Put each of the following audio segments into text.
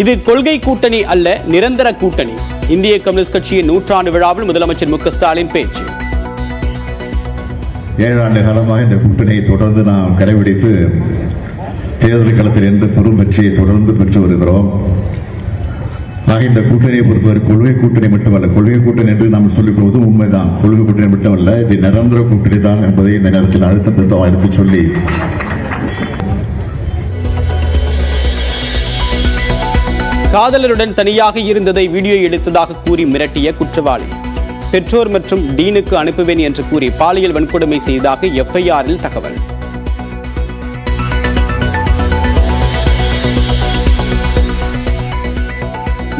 இது கொள்கை கூட்டணி அல்ல நிரந்தர கூட்டணி. இந்திய கம்யூனிஸ்ட் கட்சியின் நூற்றாண்டு விழாவில் முதலமைச்சர் மு ஸ்டாலின் பேச்சு. ஏழாண்டு காலமாக இந்த கூட்டணியை தொடர்ந்து நாம் கடைபிடித்து தேர்தல் களத்தில் என்று பெரும் வெற்றியை தொடர்ந்து பெற்று வருகிறோம். ஆக இந்த கூட்டணியை பொறுத்தவரை கொள்கை கூட்டணி மட்டுமல்ல. கொள்கை கூட்டணி என்று நாம் சொல்லிக் கொள்வது உண்மைதான். கொள்கை கூட்டணி மட்டுமல்ல இது நிரந்தர கூட்டணி தான் என்பதை இந்த நேரத்தில் அழுத்தம் திருத்தம் எடுத்துச் சொல்லி காதலருடன் தனியாக இருந்ததை வீடியோ எடுத்ததாக கூறி மிரட்டிய குற்றவாளி. பெற்றோர் மற்றும் டீனுக்கு அனுப்புவேன் என்று கூறி பாலியல் வன்கொடுமை செய்ததாக எஃப்ஐஆரில் தகவல்.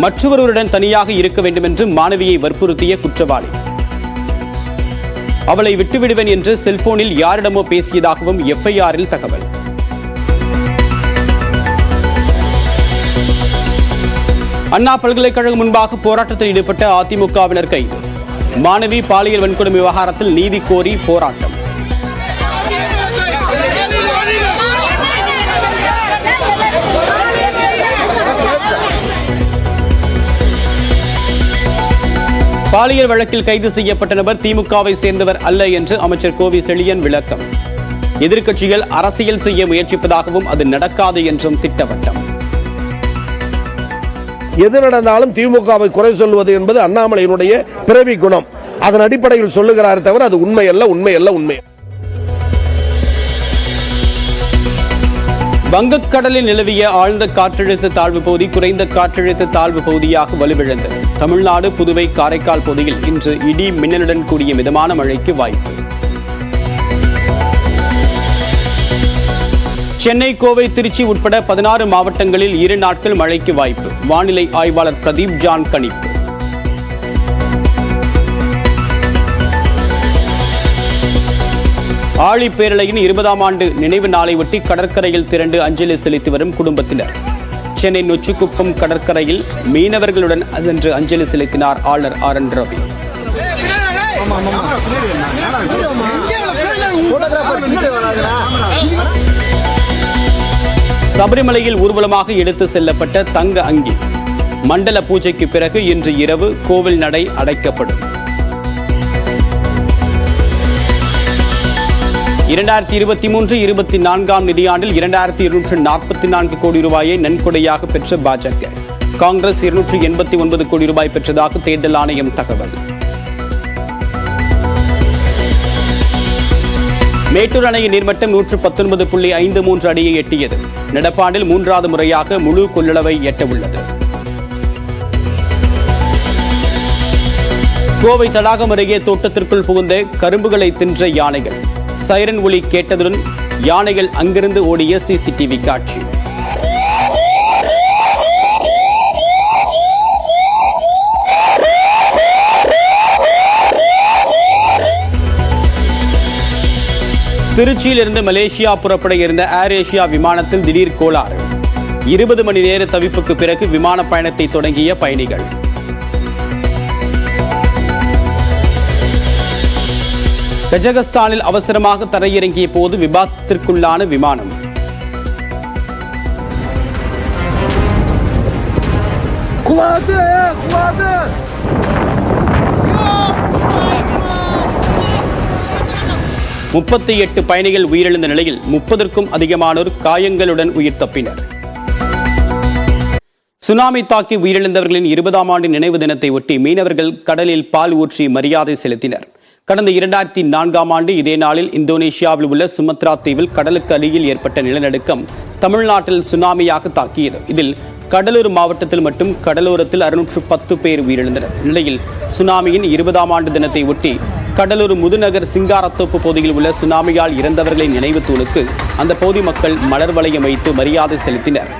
மற்றொருவருடன் தனியாக இருக்க வேண்டும் என்று மாணவியை வற்புறுத்திய குற்றவாளி. அவளை விட்டுவிடுவேன் என்று செல்போனில் யாரிடமோ பேசியதாகவும் எஃப்ஐஆரில் தகவல். அண்ணா பல்கலைக்கழகம் முன்பாக போராட்டத்தில் ஈடுபட்ட அதிமுகவினர் கைது மாணவி பாலியல் வன்கொடுமை விவகாரத்தில் நீதி கோரி போராட்டம். பாலியல் வழக்கில் கைது செய்யப்பட்ட நபர் திமுகவை சேர்ந்தவர் அல்ல என்று அமைச்சர் கோவி செழியன் விளக்கம். எதிர்க்கட்சிகள் அரசியல் செய்ய முயற்சிப்பதாகவும் அது நடக்காது என்றும் திட்டவட்டம். எது நடந்தாலும் திமுகவை குறை சொல்வது என்பது அண்ணாமலையினுடைய பிறவி குணம். அதன் அடிப்படையில் சொல்லுகிறார் தவிர அது உண்மை அல்ல உண்மை அல்ல உண்மை. வங்கக்கடலில் நிலவிய ஆழ்ந்த காற்றழுத்த தாழ்வு பகுதி குறைந்த காற்றழுத்த தாழ்வு பகுதியாக வலுவிழந்தது. தமிழ்நாடு புதுவை காரைக்கால் பகுதியில் இன்று இடி மின்னலுடன் கூடிய மிதமான மழைக்கு வாய்ப்பு. சென்னை கோவை திருச்சி உட்பட பதினாறு மாவட்டங்களில் இரு நாட்கள் மழைக்கு வாய்ப்பு. வானிலை ஆய்வாளர் பிரதீப் ஜான் கணிப்பு. ஆழி பேரலையின் இருபதாம் ஆண்டு நினைவு நாளை ஒட்டி கடற்கரையில் திரண்டு அஞ்சலி செலுத்தி வரும் குடும்பத்தினர். சென்னை நொச்சிக்குப்பம் கடற்கரையில் மீனவர்களுடன் சென்று அஞ்சலி செலுத்தினார் ஆளுநர் ஆர் என் ரவி சபரிமலையில் ஊர்வலமாக எடுத்து செல்லப்பட்ட தங்க அங்கி. மண்டல பூஜைக்கு பிறகு இன்று இரவு கோவில் நடை அடைக்கப்படும். இரண்டாயிரத்தி இருபத்தி மூன்று இருபத்தி நான்காம் நிதியாண்டில் இரண்டாயிரத்தி இருநூற்று நாற்பத்தி நான்கு கோடி ரூபாயை நன்கொடையாக பெற்ற பாஜக. காங்கிரஸ் இருநூற்று எண்பத்தி ஒன்பது கோடி ரூபாய் பெற்றதாக தேர்தல் ஆணையம் தகவல். மேட்டூர் அணையின் நீர்மட்டம் நூற்று பத்தொன்பது புள்ளி ஐந்து மூன்று அடியை எட்டியது. நடப்பாண்டில் மூன்றாவது முறையாக முழு கொள்ளளவை எட்ட உள்ளது கோவை தடாகம் அருகே தோட்டத்திற்குள் புகுந்த கரும்புகளை தின்ற யானைகள். சைரன் ஒலி கேட்டதுடன் யானைகள் அங்கிருந்து ஓடிய சிசிடிவி காட்சி. திருச்சியிலிருந்து மலேசியா புறப்பட இருந்த ஏர் ஏசியா விமானத்தில் திடீர் கோளாறு. இருபது மணி நேர தவிப்புக்கு பிறகு விமான பயணத்தை தொடங்கிய பயணிகள். கஜகஸ்தானில் அவசரமாக தரையிறங்கிய போது விபத்திற்குள்ளான விமானம். முப்பத்தி எட்டு பயணிகள் உயிரிழந்த நிலையில் முப்பதற்கும் அதிகமானோர் காயங்களுடன் உயிர் தப்பினர். சுனாமி தாக்கி உயிரிழந்தவர்களின் இருபதாம் ஆண்டு நினைவு தினத்தை ஒட்டி மீனவர்கள் கடலில் பால் ஊற்றி மரியாதை செலுத்தினர். கடந்த இரண்டாயிரத்தி நான்காம் ஆண்டு இதே நாளில் இந்தோனேஷியாவில் உள்ள சுமத்ரா தீவில் கடலுக்கு அடியில் ஏற்பட்ட நிலநடுக்கம் தமிழ்நாட்டில் சுனாமியாக தாக்கியது. இதில் கடலூர் மாவட்டத்தில் மட்டும் கடலோரத்தில் அறுநூற்று பத்து பேர் உயிரிழந்தனர். நிலையில் சுனாமியின் இருபதாம் ஆண்டு தினத்தை ஒட்டி கடலூர் முதுநகர் சிங்காரத்தோப்பு பகுதியில் உள்ள சுனாமியால் இறந்தவர்களின் நினைவு தூளுக்கு அந்த பகுதி மக்கள் மலர் வளையம் வைத்து மரியாதை செலுத்தினர்.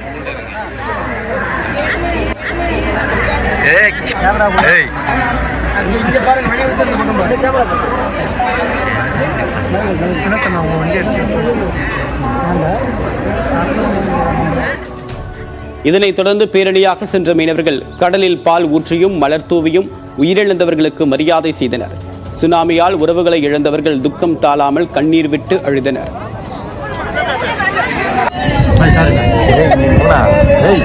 இதனைத் தொடர்ந்து பேரணியாக சென்ற மீனவர்கள் கடலில் பால் ஊற்றியும் மலர் தூவியும் உயிரிழந்தவர்களுக்கு மரியாதை செய்தனர். சுனாமியால் உறவுகளை இழந்தவர்கள் துக்கம் தாழாமல் கண்ணீர் விட்டு அழுதனர் ஏய்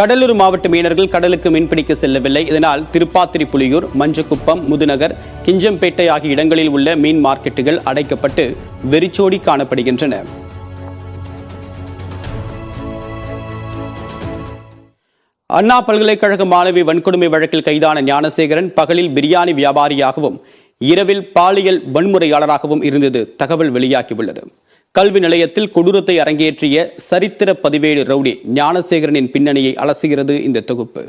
கடலூர் மாவட்ட மீனவர்கள் கடலுக்கு மீன்பிடிக்க செல்லவில்லை. இதனால் திருப்பாத்திரி புலியூர் மஞ்சக்குப்பம் முதுநகர் கிஞ்சம்பேட்டை ஆகிய இடங்களில் உள்ள மீன் மார்க்கெட்டுகள் அடைக்கப்பட்டு வெறிச்சோடி காணப்படுகின்றன. அண்ணா பல்கலைக்கழக மாணவி வன்கொடுமை வழக்கில் கைதான ஞானசேகரன் பகலில் பிரியாணி வியாபாரியாகவும் இரவில் பாலியல் வன்முறையாளராகவும் இருந்தது தகவல் வெளியாகியுள்ளது. கல்வி நிலையத்தில் கொடூரத்தை அரங்கேற்றிய சரித்திர பதிவேடு ரவுடி ஞானசேகரனின் பின்னணியை அலசுகிறது இந்த தொகுப்பு.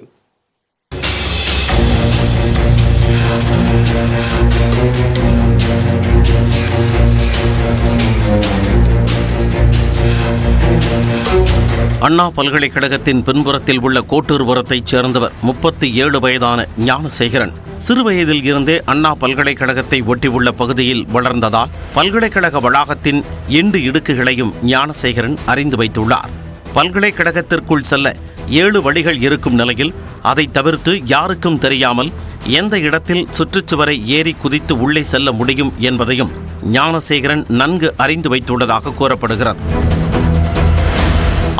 அண்ணா பல்கலைக்கழகத்தின் பின்புறத்தில் உள்ள கோட்டூர்புரத்தைச் சேர்ந்தவர் முப்பத்தி ஏழு வயதான ஞானசேகரன். சிறுவயதில் இருந்தே அண்ணா பல்கலைக்கழகத்தை ஒட்டியுள்ள பகுதியில் வளர்ந்ததால் பல்கலைக்கழக வளாகத்தின் எண்டு இடுக்குகளையும் ஞானசேகரன் அறிந்து வைத்துள்ளார். பல்கலைக்கழகத்திற்குள் செல்ல ஏழு வழிகள் இருக்கும் நிலையில் அதை தவிர்த்து யாருக்கும் தெரியாமல் எந்த இடத்தில் சுற்றுச்சுவரை ஏறி குதித்து உள்ளே செல்ல முடியும் என்பதையும் ஞானசேகரன் நன்கு அறிந்து வைத்துள்ளதாக கூறப்படுகிறது.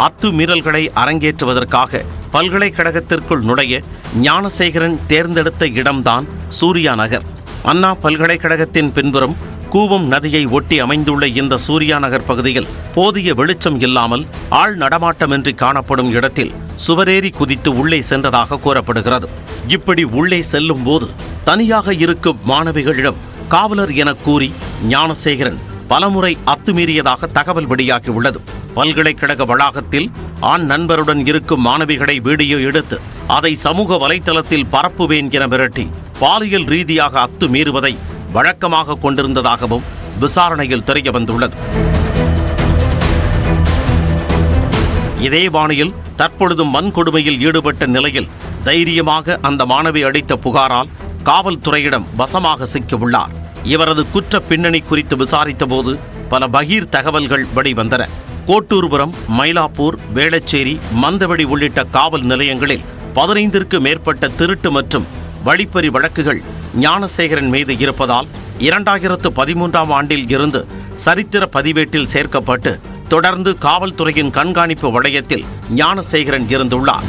அத்துமீறல்களை அரங்கேற்றுவதற்காக பல்கலைக்கழகத்திற்குள் நுழைய ஞானசேகரன் தேர்ந்தெடுத்த இடம்தான் சூர்யா நகர். அண்ணா பல்கலைக்கழகத்தின் பின்புறம் கூவம் நதியை ஒட்டி அமைந்துள்ள இந்த சூர்யா நகர் பகுதியில் போதிய வெளிச்சம் இல்லாமல் ஆள் நடமாட்டமின்றி காணப்படும் இடத்தில் சுவரேறி குதித்து உள்ளே சென்றதாக கூறப்படுகிறது. இப்படி உள்ளே செல்லும் போது தனியாக இருக்கும் மாணவிகளிடம் காவலர் என கூறி ஞானசேகரன் பலமுறை அத்துமீறியதாக தகவல் வெளியாகியுள்ளது பல்கலைக்கழக வளாகத்தில் ஆண் நண்பருடன் இருக்கும் மாணவிகளை வீடியோ எடுத்து அதை சமூக வலைத்தளத்தில் பரப்புவேன் என மிரட்டி பாலியல் ரீதியாக அத்துமீறுவதை வழக்கமாக கொண்டிருந்ததாகவும் விசாரணையில் தெரிய வந்துள்ளது இதே பாணியில் தற்பொழுதும் வன்கொடுமையில் ஈடுபட்ட நிலையில் தைரியமாக அந்த மாணவி அளித்த புகாரால் காவல்துறையிடம் வசமாக சிக்கியுள்ளார். இவரது குற்ற பின்னணி குறித்து விசாரித்தபோது பல பகீர் தகவல்கள் வெளிவந்தன. கோட்டூர்புரம் மயிலாப்பூர் வேளச்சேரி மந்தவெளி உள்ளிட்ட காவல் நிலையங்களில் பதினைந்திற்கு மேற்பட்ட திருட்டு மற்றும் வழிப்பறி வழக்குகள் ஞானசேகரன் மீது இருப்பதால் இரண்டாயிரத்து பதிமூன்றாம் ஆண்டில் இருந்து சரித்திர பதிவேட்டில் சேர்க்கப்பட்டு தொடர்ந்து காவல்துறையின் கண்காணிப்பு வளையத்தில் ஞானசேகரன் இருந்துள்ளார்.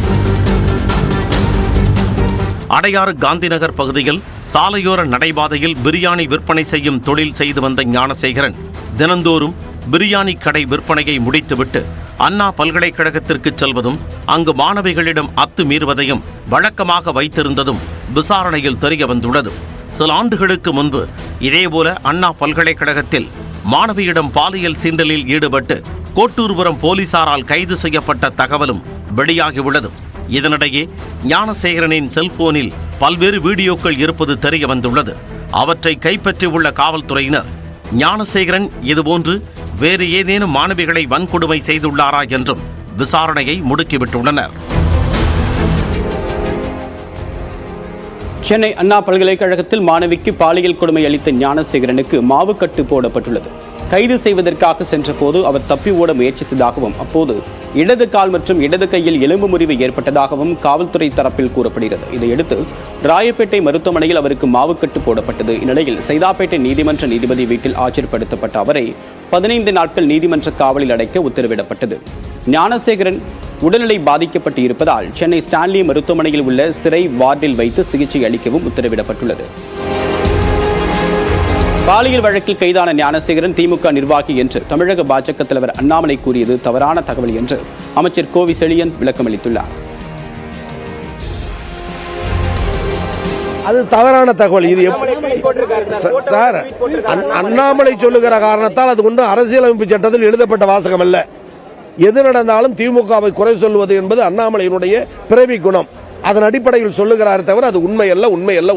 அடையாறு காந்திநகர் பகுதியில் சாலையோர நடைபாதையில் பிரியாணி விற்பனை செய்யும் தொழில் செய்து வந்த ஞானசேகரன் தினந்தோறும் பிரியாணி கடை விற்பனையை முடித்துவிட்டு அண்ணா பல்கலைக்கழகத்திற்கு செல்வதும் அங்கு மாணவிகளிடம் அத்துமீறுவதையும் வழக்கமாக வைத்திருந்ததும் விசாரணையில் தெரிய வந்துள்ளது. சில ஆண்டுகளுக்கு முன்பு இதேபோல அண்ணா பல்கலைக்கழகத்தில் மாணவியிடம் பாலியல் சீண்டலில் ஈடுபட்டு கோட்டூர்புரம் போலீசாரால் கைது செய்யப்பட்ட தகவலும் வெளியாகியுள்ளது. இதனிடையே ஞானசேகரனின் செல்போனில் பல்வேறு வீடியோக்கள் இருப்பது தெரிய வந்துள்ளது. அவற்றை கைப்பற்றியுள்ள காவல்துறையினர் ஞானசேகரன் இதுபோன்று வேறு ஏதேனும் மாணவிகளை வன்கொடுமை செய்துள்ளாரா என்றும் விசாரணையை முடுக்கிவிட்டுள்ளனர். சென்னை அண்ணா பல்கலைக்கழகத்தில் மாணவிக்கு பாலியல் கொடுமை அளித்த ஞானசேகரனுக்கு மாவுக்கட்டு போடப்பட்டுள்ளது. கைது செய்வதற்காக சென்றபோது அவர் தப்பி ஓட முயற்சித்ததாகவும் அப்போது இடது கால் மற்றும் இடது கையில் எலும்பு முறிவு ஏற்பட்டதாகவும் காவல்துறை தரப்பில் கூறப்படுகிறது. இதையடுத்து ராயப்பேட்டை மருத்துவமனையில் அவருக்கு மாவுக்கட்டு போடப்பட்டது. இந்நிலையில் சைதாப்பேட்டை நீதிமன்ற நீதிபதி வீட்டில் ஆஜர்படுத்தப்பட்ட அவரை பதினைந்து நாட்கள் நீதிமன்ற காவலில் அடைக்க உத்தரவிடப்பட்டது. ஞானசேகரன் உடல்நிலை பாதிக்கப்பட்டு இருப்பதால் சென்னை ஸ்டான்லி மருத்துவமனையில் உள்ள சிறை வார்டில் வைத்து சிகிச்சை அளிக்கவும் உத்தரவிடப்பட்டுள்ளது. பாலியல் வழக்கில் கைதான ஞானசேகரன் திமுக நிர்வாகி என்று தமிழக பாஜக தலைவர் அண்ணாமலை கூறியது தவறான தகவல் என்று அமைச்சர் கோவி செழியன் விளக்கமளித்துள்ளார். அது தவறான தகவல். இது சார் அண்ணாமலை சொல்லுகிற காரணத்தால் அது ஒன்றும் அரசியலமைப்பு சட்டத்தில் எழுதப்பட்ட வாசகம் அல்ல. எது நடந்தாலும் திமுகவை குறை சொல்வது என்பது அண்ணாமலையினுடைய பிறவி குணம். அதன் அடிப்படையில் சொல்லுகிறார் தவிர அது உண்மை அல்ல உண்மை அல்ல